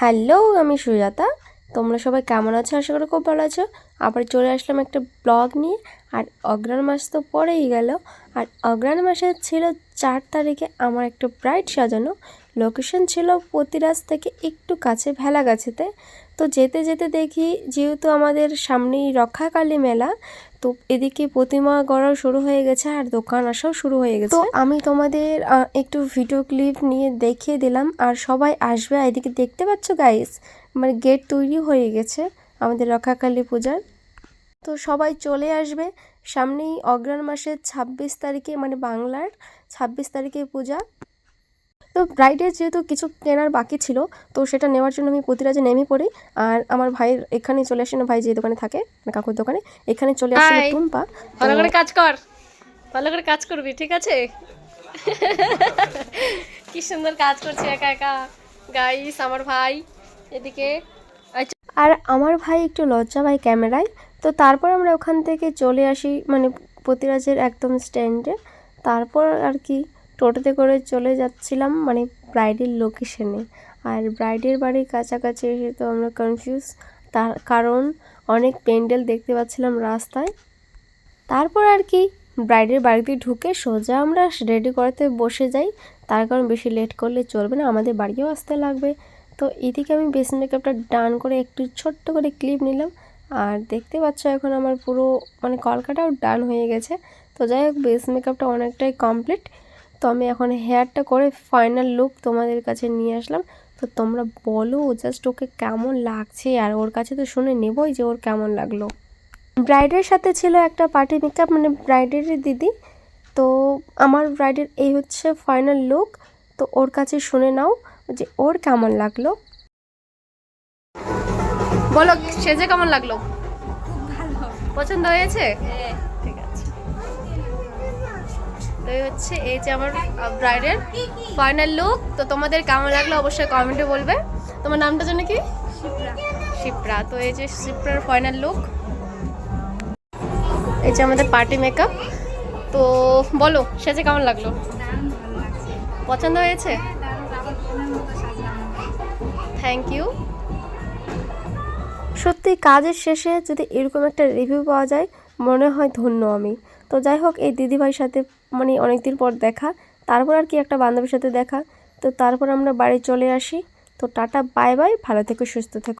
Hello আমি সুজাতা। তোমরা সবাই কেমন আছো? আশা করি খুব ভালো আছো। আবার চলে আসলাম একটা ব্লগ নিয়ে। আর অগ্রাণ মাস তো পরেই গেল। আর অগ্রাণ মাসে ছিল চার তারিখে আমার একটা ব্রাইড সাজানো। লোকেশন ছিল পতিরাজ থেকে একটু কাছে ভেলাগাছিতে। তো যেতে যেতে দেখি যেহেতু আমাদের সামনেই রক্ষাকালী মেলা, তো এদিকে প্রতিমা গড়াও শুরু হয়ে গেছে আর দোকান আসাও শুরু হয়ে গেছে। তো আমি তোমাদের একটু ভিডিও ক্লিপ নিয়ে দেখিয়ে দিলাম। আর সবাই আসবে, এদিকে দেখতে পাচ্ছ গাইস মানে গেট তৈরি হয়ে গেছে আমাদের রক্ষাকালী পূজার। তো সবাই চলে আসবে সামনেই অগ্রাণ মাসের ছাব্বিশ তারিখে মানে বাংলার ছাব্বিশ তারিখে পূজা। তো ব্রাইডের যেহেতু কিছু কেনার বাকি ছিল তো সেটা নেওয়ার জন্য আমি প্রতিরাজে নেমে পড়ি। আর আমার ভাইয়ের এখানে চলে আসে না ভাই যে দোকানে থাকে মানে কাকুর দোকানে এখানে চলে আসে টুম্পা। ভালো করে কাজ কর ভালো করে কাজ করবি ঠিক আছে? কি সুন্দর কাজ করছে একা একা। গাইস আমার ভাই। এদিকে। আচ্ছা, আর আমার ভাই একটু লজ্জা পায় ক্যামেরায় তো তারপর আমরা ওখান থেকে চলে আসি মানে প্রতিরাজের একদম স্ট্যান্ডে। তারপর আর কি টোটোতে করে চলে যাচ্ছিলাম মানে ব্রাইডের লোকেশনে। আর ব্রাইডের বাড়ির কাছাকাছি এসে তো আমরা কনফিউজ তার কারণ অনেক প্যান্ডেল দেখতে পাচ্ছিলাম রাস্তায়। তারপর আর কি ব্রাইডের বাড়িতে ঢুকে সোজা আমরা রেডি করাতে বসে যাই তার কারণ বেশি লেট করলে চলবে না আমাদের বাড়িও আসতে লাগবে। তো এদিকে আমি বেস মেকআপটা ডান করে একটু ছোট্ট করে ক্লিপ নিলাম। আর দেখতে পাচ্ছ এখন আমার পুরো মানে কলকাটাও ডান হয়ে গেছে। তো যাই হোক বেস মেকআপটা অনেকটাই কমপ্লিট তো আমি এখন হেয়ারটা করে ফাইনাল লুক তোমাদের কাছে নিয়ে আসলাম। তো তোমরা বলো জাস্ট ওকে কেমন লাগছে? আর ওর কাছে তো শুনে নেবই যে ওর কেমন লাগল। ব্রাইডের সাথে ছিল একটা পার্টি মেকআপ মানে ব্রাইডেরই দিদি। তো আমার ব্রাইডের এই হচ্ছে ফাইনাল লুক তো ওর কাছে শুনে নাও যে ওর কেমন লাগল। বলো সেজে কেমন লাগল? পছন্দ হয়েছে? ঠিক আছে। তো এই হচ্ছে এই যে আমার ব্রাইডের ফাইনাল লুক তো তোমাদের কেমন লাগল অবশ্যই কমেন্টে বলবে। তোমার নামটা জানো কি? শিপ্রা। তো এই যে শিপ্রার ফাইনাল লুক এই যে আমাদের পার্টি মেকআপ তো বলো সেজে কেমন লাগল? পছন্দ হয়েছে? থ্যাংক ইউ সত্যি, কাজের শেষে যদি এরকম একটা রিভিউ পাওয়া যায়, মনে হয় ধন্য আমি। তো যাই হোক, এই দিদিভাইয়ের সাথে মানে অনেকদিন পর দেখা। তারপর আর কি একটা বান্ধবীর সাথে দেখা। তো তারপর আমরা বাড়ি চলে আসি। তো টাটা বাই বাই ভালো থেকো, সুস্থ থেকো।